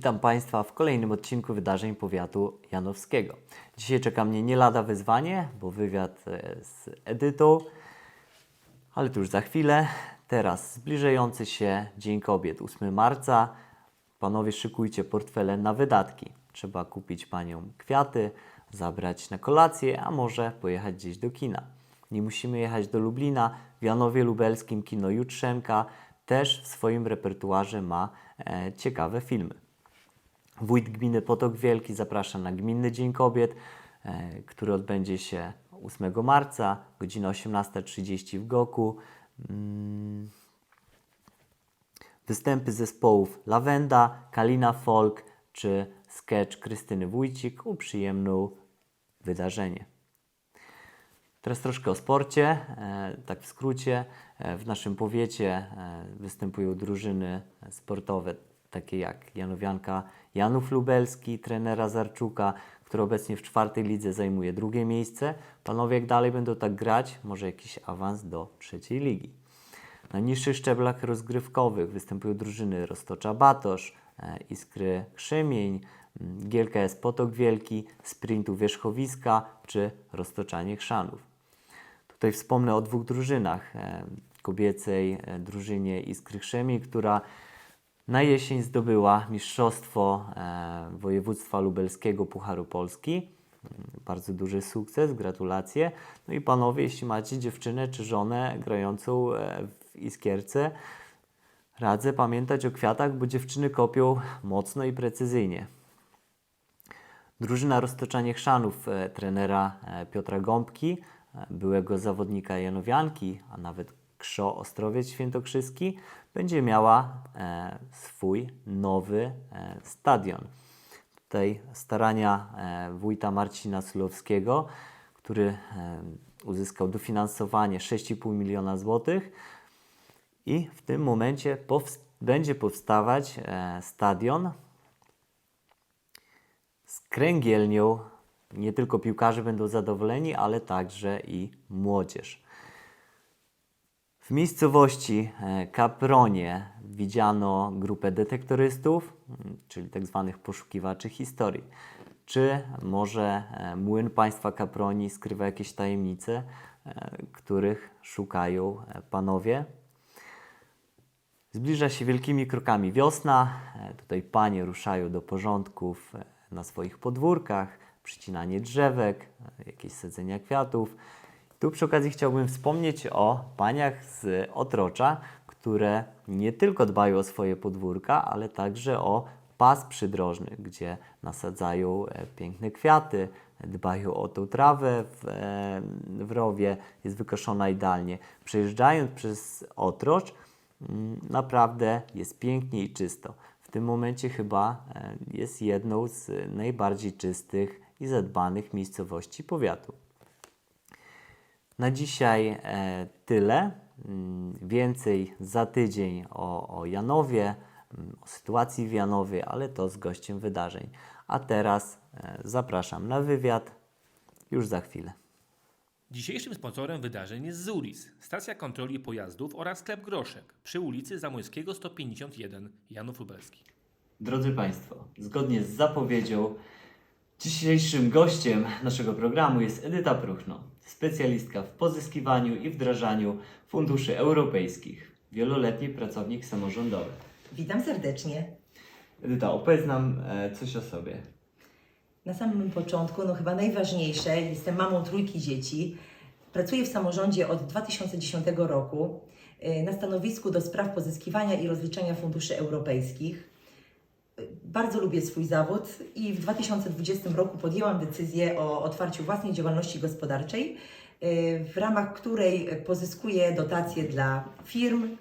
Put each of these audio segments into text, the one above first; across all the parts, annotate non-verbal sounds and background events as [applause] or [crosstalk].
Witam Państwa w kolejnym odcinku wydarzeń powiatu janowskiego. Dzisiaj czeka mnie nie lada wyzwanie, bo wywiad e, z Edytą, ale to już za chwilę. Teraz zbliżający się Dzień Kobiet, 8 marca. Panowie, szykujcie portfele na wydatki. Trzeba kupić paniom kwiaty, zabrać na kolację, a może pojechać gdzieś do kina. Nie musimy jechać do Lublina. W Janowie Lubelskim kino Jutrzenka też w swoim repertuarze ma e, ciekawe filmy. Wójt gminy Potok Wielki zaprasza na Gminny Dzień Kobiet, e, który odbędzie się 8 marca, godzina 18.30 w Goku. Mm, Występy zespołów Lawenda, Kalina Folk czy sketch Krystyny Wójcik uprzyjemną wydarzenie. Teraz troszkę o sporcie, e, tak w skrócie. E, w naszym powiecie występują drużyny sportowe takie jak Janowianka Janów Lubelski, trenera Zarczuka, który obecnie w czwartej lidze zajmuje drugie miejsce. Panowie, jak dalej będą tak grać, może jakiś awans do trzeciej ligi. Na niższych szczeblach rozgrywkowych występują drużyny Roztocza Batosz, e, Iskry Krzemień, m, GLKS Potok Wielki, Sprintu Wierzchowiska czy Roztoczanie Chrzanów. Tutaj wspomnę o dwóch drużynach. e, Kobiecej e, drużynie Iskry Krzemień, która na jesień zdobyła mistrzostwo e, województwa lubelskiego Pucharu Polski. Mm, Bardzo duży sukces, gratulacje. No i panowie, jeśli macie dziewczynę czy żonę grającą e, w iskierce, radzę pamiętać o kwiatach, bo dziewczyny kopią mocno i precyzyjnie. Drużyna Roztoczanie Chrzanów e, trenera Piotra Gąbki, byłego zawodnika Janowianki, a nawet Krzo Ostrowiec Świętokrzyski, będzie miała e, swój nowy e, stadion. Tutaj starania e, wójta Marcina Sulowskiego, który e, uzyskał dofinansowanie 6,5 miliona złotych i w tym momencie powst- będzie powstawać e, stadion z kręgielnią nie tylko piłkarze będą zadowoleni, ale także i młodzież. W miejscowości e, Kapronie widziano grupę detektorystów, czyli tak zwanych poszukiwaczy historii. Czy może e, młyn państwa Kaproni skrywa jakieś tajemnice, e, których szukają panowie? Zbliża się wielkimi krokami wiosna. Tutaj panie ruszają do porządków na swoich podwórkach, przycinanie drzewek, jakieś sadzenia kwiatów. Tu przy okazji chciałbym wspomnieć o paniach z Otrocza, które nie tylko dbają o swoje podwórka, ale także o pas przydrożny, gdzie nasadzają e, piękne kwiaty, dbają o tą trawę w, e, w rowie, jest wykoszona idealnie. Przejeżdżając przez Otrocz, Mm, naprawdę jest pięknie i czysto. W tym momencie chyba e, jest jedną z najbardziej czystych i zadbanych miejscowości powiatu. Na dzisiaj e, tyle. Mm, Więcej za tydzień o, o Janowie, mm, o sytuacji w Janowie, ale to z gościem wydarzeń. A teraz e, zapraszam na wywiad już za chwilę. Dzisiejszym sponsorem wydarzeń jest Zuris, stacja kontroli pojazdów oraz sklep Groszek przy ulicy Zamojskiego 151 Janów Lubelski. Drodzy Państwo, zgodnie z zapowiedzią, dzisiejszym gościem naszego programu jest Edyta Pruchno, specjalistka w pozyskiwaniu i wdrażaniu funduszy europejskich, wieloletni pracownik samorządowy. Witam serdecznie. Edyta, opowiedz nam e, coś o sobie. Na samym początku, no chyba najważniejsze, jestem mamą trójki dzieci. Pracuję w samorządzie od 2010 roku y, na stanowisku do spraw pozyskiwania i rozliczania funduszy europejskich. Bardzo lubię swój zawód i w 2020 roku podjęłam decyzję o otwarciu własnej działalności gospodarczej, y, w ramach której pozyskuję dotacje dla firm,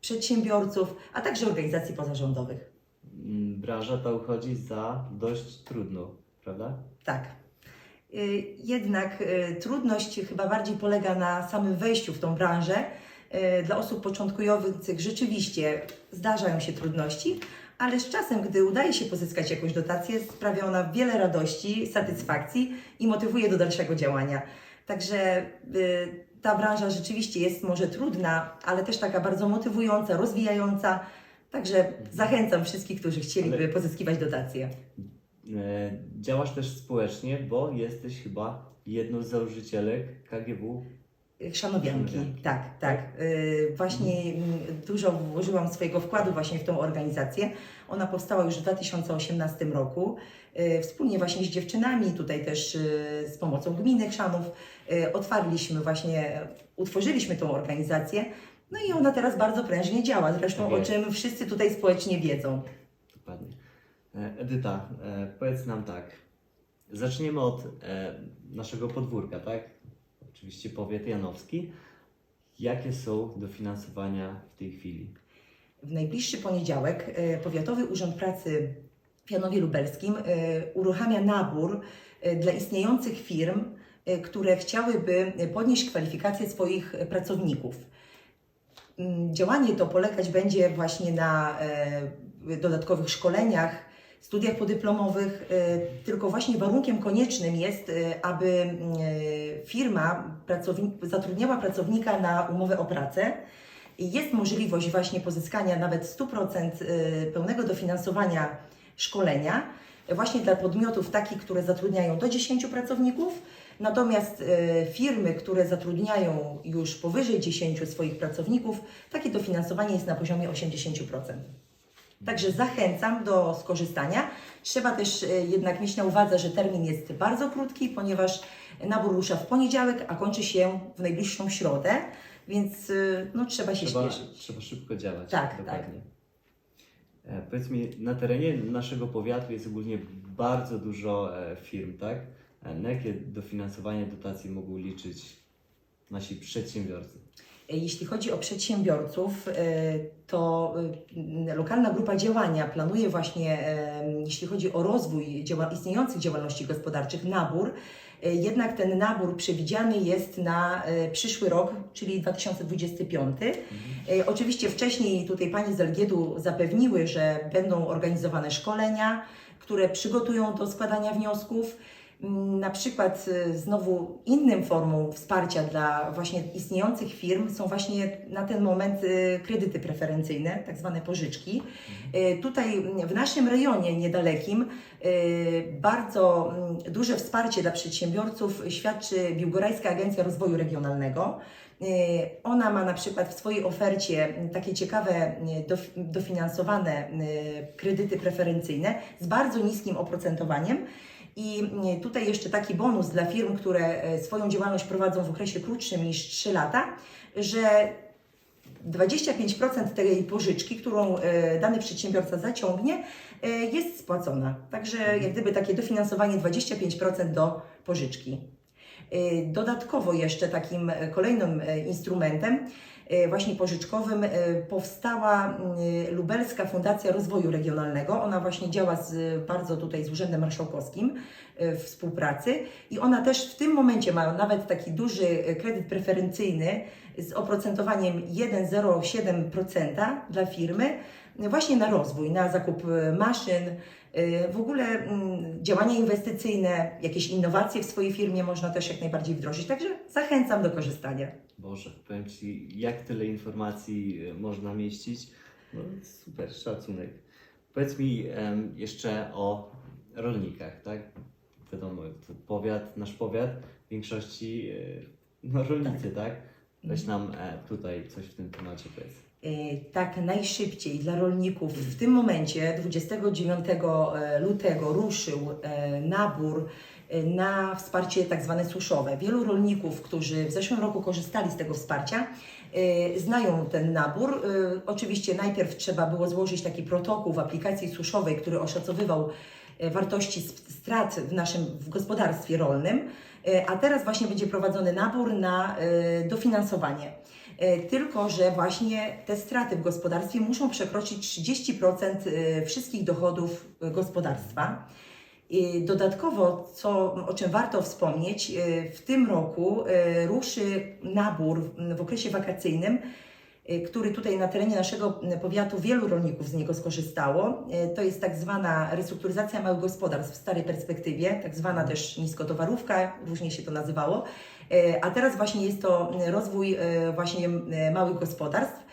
przedsiębiorców, a także organizacji pozarządowych. Branża ta uchodzi za dość trudną, prawda? Tak. Y, Jednak y, trudność chyba bardziej polega na samym wejściu w tą branżę. Dla osób początkujących rzeczywiście zdarzają się trudności, ale z czasem, gdy udaje się pozyskać jakąś dotację, sprawia ona wiele radości, satysfakcji i motywuje do dalszego działania. Także y, ta branża rzeczywiście jest może trudna, ale też taka bardzo motywująca, rozwijająca. Także zachęcam wszystkich, którzy chcieliby Ale- pozyskiwać dotacje. Działasz też społecznie, bo jesteś chyba jedną z założycielek KGW. Szanowianki, Szanowianki. tak, tak. Y, Właśnie mm, dużo włożyłam swojego wkładu właśnie w tą organizację. Ona powstała już w 2018 roku. Y, Wspólnie właśnie z dziewczynami, tutaj też y, z pomocą gminy Chrzanów, otwarliśmy właśnie, utworzyliśmy tą organizację. No i ona teraz bardzo prężnie działa, zresztą Tak o czym wszyscy tutaj społecznie wiedzą. Dokładnie. E, Edyta, e, powiedz nam tak. Zaczniemy od e, naszego podwórka, tak? Oczywiście powiat janowski. Jakie są dofinansowania w tej chwili? W najbliższy poniedziałek e, Powiatowy Urząd Pracy w Janowie Lubelskim e, uruchamia nabór e, dla istniejących firm, które chciałyby podnieść kwalifikacje swoich pracowników. Mm, Działanie to polegać będzie właśnie na dodatkowych szkoleniach, studiach podyplomowych, e, tylko właśnie warunkiem koniecznym jest, e, aby e, firma zatrudniała pracownika na umowę o pracę. Jest możliwość właśnie pozyskania nawet 100% y, pełnego dofinansowania szkolenia y, właśnie dla podmiotów takich, które zatrudniają do 10 pracowników, natomiast y, firmy, które zatrudniają już powyżej 10 swoich pracowników, takie dofinansowanie jest na poziomie 80%. Także zachęcam do skorzystania. Trzeba też y, jednak mieć na uwadze, że termin jest bardzo krótki, ponieważ nabór rusza w poniedziałek, a kończy się w najbliższą środę, więc y, no, trzeba się Trzeba, śpieszyć. trzeba szybko działać. Tak, dokładnie. E, Powiedz mi, na terenie naszego powiatu jest ogólnie bardzo dużo e, firm, tak? E, Na jakie dofinansowanie dotacji mogą liczyć nasi przedsiębiorcy? Jeśli chodzi o przedsiębiorców, e, to e, lokalna grupa działania planuje właśnie, e, jeśli chodzi o rozwój istniejących działalności gospodarczych, nabór. Jednak ten nabór przewidziany jest na przyszły rok, czyli 2025. E, Oczywiście wcześniej tutaj Pani z Elgiedu zapewniły, że będą organizowane szkolenia, które przygotują do składania wniosków. Na przykład y, znowu innym formą wsparcia dla właśnie istniejących firm są właśnie na ten moment y, kredyty preferencyjne, tak zwane pożyczki. Y, Tutaj w naszym rejonie niedalekim bardzo mm, duże wsparcie dla przedsiębiorców świadczy Biłgorajska Agencja Rozwoju Regionalnego. Ona ma na przykład w swojej ofercie mm, takie ciekawe dof- dofinansowane kredyty preferencyjne z bardzo niskim oprocentowaniem. I mm, tutaj jeszcze taki bonus dla firm, które e, swoją działalność prowadzą w okresie krótszym niż 3 lata, że 25% tej pożyczki, którą e, dany przedsiębiorca zaciągnie, e, jest spłacona. Także jak gdyby takie dofinansowanie 25% do pożyczki. E, Dodatkowo jeszcze takim e, kolejnym e, instrumentem właśnie pożyczkowym powstała Lubelska Fundacja Rozwoju Regionalnego. Ona właśnie działa z, bardzo tutaj z Urzędem Marszałkowskim w współpracy i ona też w tym momencie ma nawet taki duży kredyt preferencyjny z oprocentowaniem 1,07% dla firmy właśnie na rozwój, na zakup maszyn, w ogóle mm, działania inwestycyjne, jakieś innowacje w swojej firmie można też jak najbardziej wdrożyć. Także zachęcam do korzystania. Boże, powiem Ci, jak tyle informacji e, można mieścić. No, super, szacunek. Powiedz mi em, jeszcze o rolnikach, tak? Wiadomo, to powiat, nasz powiat w większości e, no, rolnicy, tak? Weź nam e, tutaj coś w tym temacie powiedz. E, tak najszybciej dla rolników w tym momencie 29 lutego ruszył e, nabór e, na wsparcie tak zwane suszowe. Wielu rolników, którzy w zeszłym roku korzystali z tego wsparcia, e, znają ten nabór. E, Oczywiście najpierw trzeba było złożyć taki protokół w aplikacji suszowej, który oszacowywał e, wartości strat w naszym w gospodarstwie rolnym, E, a teraz właśnie będzie prowadzony nabór na e, dofinansowanie. E, Tylko, że właśnie te straty w gospodarstwie muszą przekroczyć 30% e, wszystkich dochodów e, gospodarstwa. Dodatkowo, co, o czym warto wspomnieć, w tym roku ruszy nabór w okresie wakacyjnym, który tutaj na terenie naszego powiatu wielu rolników z niego skorzystało. E, To jest tak zwana restrukturyzacja małych gospodarstw w starej perspektywie, tak zwana też niskotowarówka, różnie się to nazywało. A teraz właśnie jest to rozwój właśnie małych gospodarstw.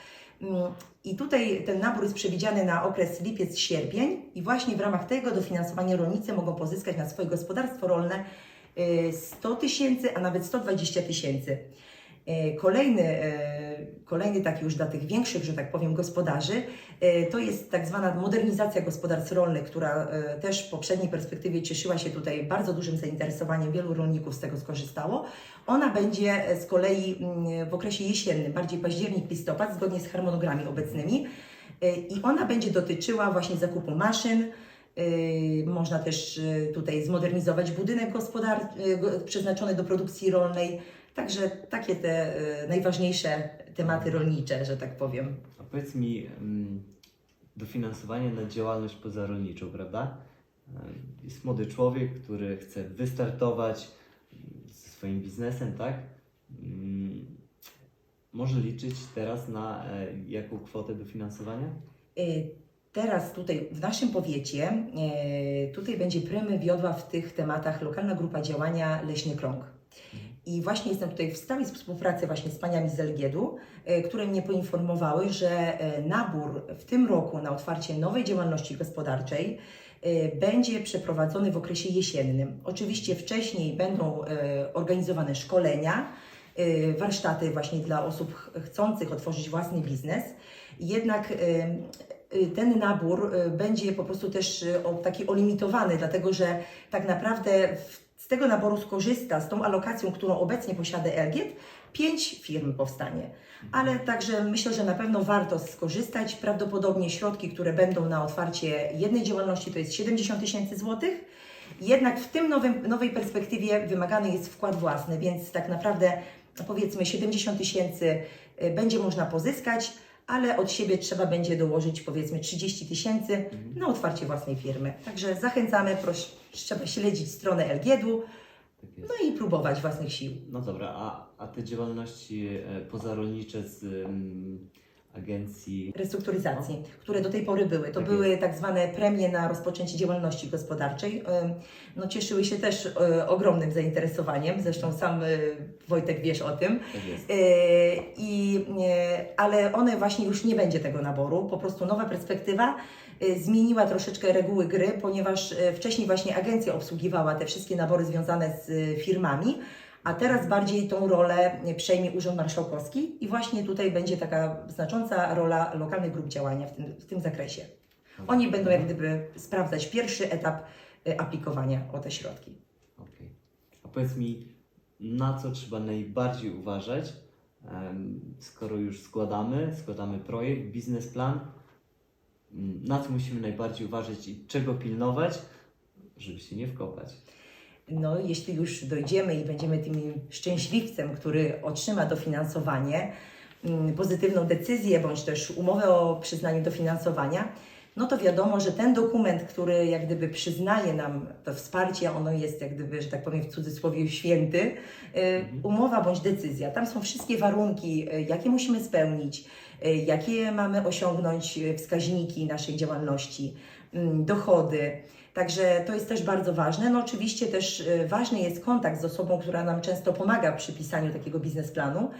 Mm, I tutaj ten nabór jest przewidziany na okres lipiec-sierpień i właśnie w ramach tego dofinansowania rolnicy mogą pozyskać na swoje gospodarstwo rolne y, 100 tysięcy, a nawet 120 tysięcy. Y, Kolejny, y, kolejny taki już dla tych większych, że tak powiem, gospodarzy, y, to jest tak zwana modernizacja gospodarstw rolnych, która y, też w poprzedniej perspektywie cieszyła się tutaj bardzo dużym zainteresowaniem, wielu rolników z tego skorzystało. Ona będzie e, z kolei mm, w okresie jesiennym, bardziej październik, listopad, zgodnie z harmonogramami obecnymi. I ona będzie dotyczyła właśnie zakupu maszyn. Można też tutaj zmodernizować budynek przeznaczony do produkcji rolnej. Także takie te y, najważniejsze tematy rolnicze, że tak powiem. A powiedz mi, mm, dofinansowanie na działalność pozarolniczą, prawda? E, Jest młody człowiek, który chce wystartować mm, ze swoim biznesem, tak? Mm, Może liczyć teraz na e, jaką kwotę dofinansowania? Y, Teraz tutaj w naszym powiecie, y, tutaj będzie prymy wiodła w tych tematach lokalna grupa działania Leśny Krąg. I właśnie jestem tutaj w stałej współpracy właśnie z paniami z Elgiedu, y, które mnie poinformowały, że y, nabór w tym roku na otwarcie nowej działalności gospodarczej y, będzie przeprowadzony w okresie jesiennym. Oczywiście wcześniej będą organizowane szkolenia, warsztaty właśnie dla osób ch- chcących otworzyć własny biznes. Jednak ten nabór będzie po prostu też taki olimitowany, dlatego że tak naprawdę w- z tego naboru skorzysta, z tą alokacją, którą obecnie posiada Elgiet, pięć firm powstanie. Ale także myślę, że na pewno warto skorzystać. Prawdopodobnie środki, które będą na otwarcie jednej działalności, to jest 70 tysięcy złotych. Jednak w tym nowym, nowej perspektywie wymagany jest wkład własny, więc tak naprawdę powiedzmy 70 tysięcy y, będzie można pozyskać, ale od siebie trzeba będzie dołożyć powiedzmy 30 tysięcy na otwarcie własnej firmy. Także zachęcamy, proszę, trzeba śledzić stronę LGD-u, Tak no i próbować własnych sił. No dobra, a, a te działalności e, pozarolnicze z mm, agencji restrukturyzacji, które do tej pory były. To Tak były tak zwane premie na rozpoczęcie działalności gospodarczej. No, cieszyły się też y, ogromnym zainteresowaniem, zresztą sam y, Wojtek wiesz o tym. Tak jest. Y, I, ale one właśnie już nie będzie tego naboru, po prostu nowa perspektywa zmieniła troszeczkę reguły gry, ponieważ wcześniej właśnie agencja obsługiwała te wszystkie nabory związane z firmami, a teraz bardziej tą rolę przejmie Urząd Marszałkowski i właśnie tutaj będzie taka znacząca rola lokalnych grup działania w tym, w tym zakresie. Oni będą jak gdyby sprawdzać pierwszy etap y, aplikowania o te środki. Okej. A powiedz mi, na co trzeba najbardziej uważać, skoro już składamy, składamy projekt, biznesplan, m, na co musimy najbardziej uważać i czego pilnować, żeby się nie wkopać? No, jeśli już dojdziemy i będziemy tym szczęśliwcem, który otrzyma dofinansowanie, mm, pozytywną decyzję bądź też umowę o przyznaniu dofinansowania, no to wiadomo, że ten dokument, który jak gdyby przyznaje nam to wsparcie, ono jest jak gdyby, że tak powiem w cudzysłowie święty, y, umowa bądź decyzja. Tam są wszystkie warunki, y, jakie musimy spełnić, y, jakie mamy osiągnąć wskaźniki naszej działalności, mm, dochody. Także to jest też bardzo ważne. No oczywiście też y, ważny jest kontakt z osobą, która nam często pomaga przy pisaniu takiego biznesplanu,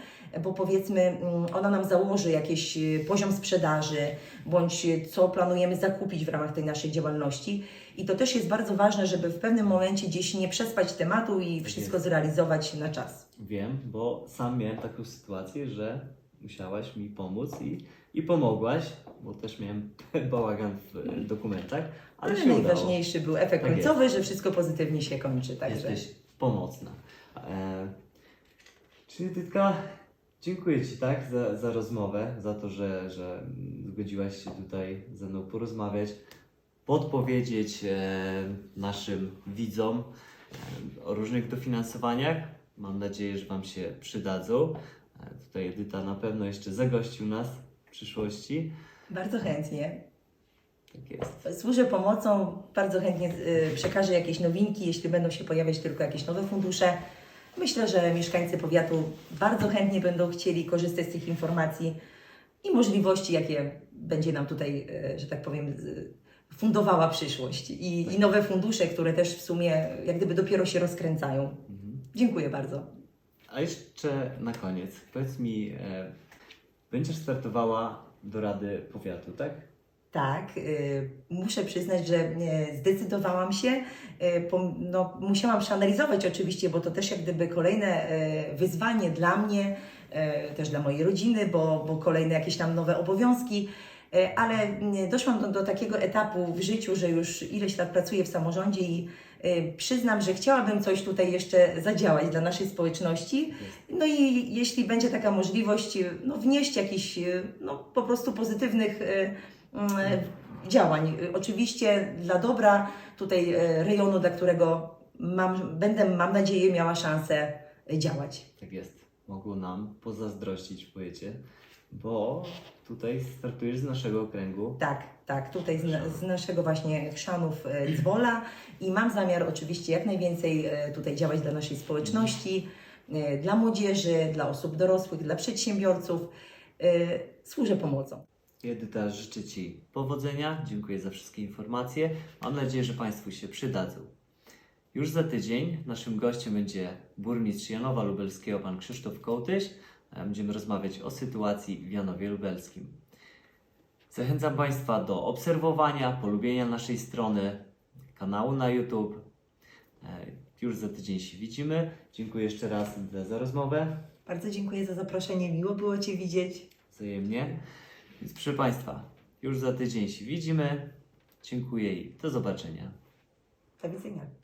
bo powiedzmy mm, ona nam założy jakiś y, poziom sprzedaży, bądź y, co planujemy zakupić w ramach tej naszej działalności. I to też jest bardzo ważne, żeby w pewnym momencie gdzieś nie przespać tematu i Tak wszystko zrealizować na czas. Wiem, bo sam miałem taką sytuację, że musiałaś mi pomóc i, i pomogłaś, bo też miałem [laughs] bałagan w e, dokumentach, ale, Ale się udało. najważniejszy był efekt Tak końcowy, że wszystko pozytywnie się kończy. Także. Jesteś pomocna. E, czyli Tytka, dziękuję Ci tak za, za rozmowę, za to, że, że zgodziłaś się tutaj ze mną porozmawiać, podpowiedzieć e, naszym widzom e, o różnych dofinansowaniach. Mam nadzieję, że Wam się przydadzą. E, tutaj Edyta na pewno jeszcze zagości u nas w przyszłości. Bardzo chętnie. Tak jest. Służę pomocą, bardzo chętnie y, przekażę jakieś nowinki, jeśli będą się pojawiać tylko jakieś nowe fundusze. Myślę, że mieszkańcy powiatu bardzo chętnie będą chcieli korzystać z tych informacji i możliwości, jakie będzie nam tutaj, y, że tak powiem, fundowała przyszłość. I, I nowe fundusze, które też w sumie jak gdyby dopiero się rozkręcają. Mhm. Dziękuję bardzo. A jeszcze na koniec, powiedz mi, e, będziesz startowała do Rady Powiatu, tak? Tak, y, muszę przyznać, że zdecydowałam się. y, No, musiałam przeanalizować oczywiście, bo to też jak gdyby kolejne y, wyzwanie dla mnie, y, też dla mojej rodziny, bo, bo kolejne jakieś tam nowe obowiązki. Y, Ale y, doszłam do, do takiego etapu w życiu, że już ileś lat pracuję w samorządzie i przyznam, że chciałabym coś tutaj jeszcze zadziałać dla naszej społeczności. No i jeśli będzie taka możliwość, y, no wnieść jakiś y, no, po prostu pozytywnych y, działań. Y, Oczywiście dla dobra tutaj y, rejonu, dla którego mam, będę, mam nadzieję, miała szansę y, działać. Tak jest. Mogło nam pozazdrościć, powiecie, bo tutaj startujesz z naszego okręgu. Tak, tak, tutaj z, z naszego właśnie chrzanów y, Dzwola i mam zamiar oczywiście jak najwięcej y, tutaj działać dla naszej społeczności, y, dla młodzieży, dla osób dorosłych, dla przedsiębiorców. Służę pomocą. Edyta, życzę Ci powodzenia. Dziękuję za wszystkie informacje. Mam nadzieję, że Państwu się przydadzą. Już za tydzień naszym gościem będzie burmistrz Janowa Lubelskiego, pan Krzysztof Kołtyś. E, Będziemy rozmawiać o sytuacji w Janowie Lubelskim. Zachęcam Państwa do obserwowania, polubienia naszej strony, kanału na YouTube. E, Już za tydzień się widzimy. Dziękuję jeszcze raz za rozmowę. Bardzo dziękuję za zaproszenie, miło było Cię widzieć. Wzajemnie. Więc proszę Państwa, już za tydzień się widzimy. Dziękuję i do zobaczenia. Do widzenia.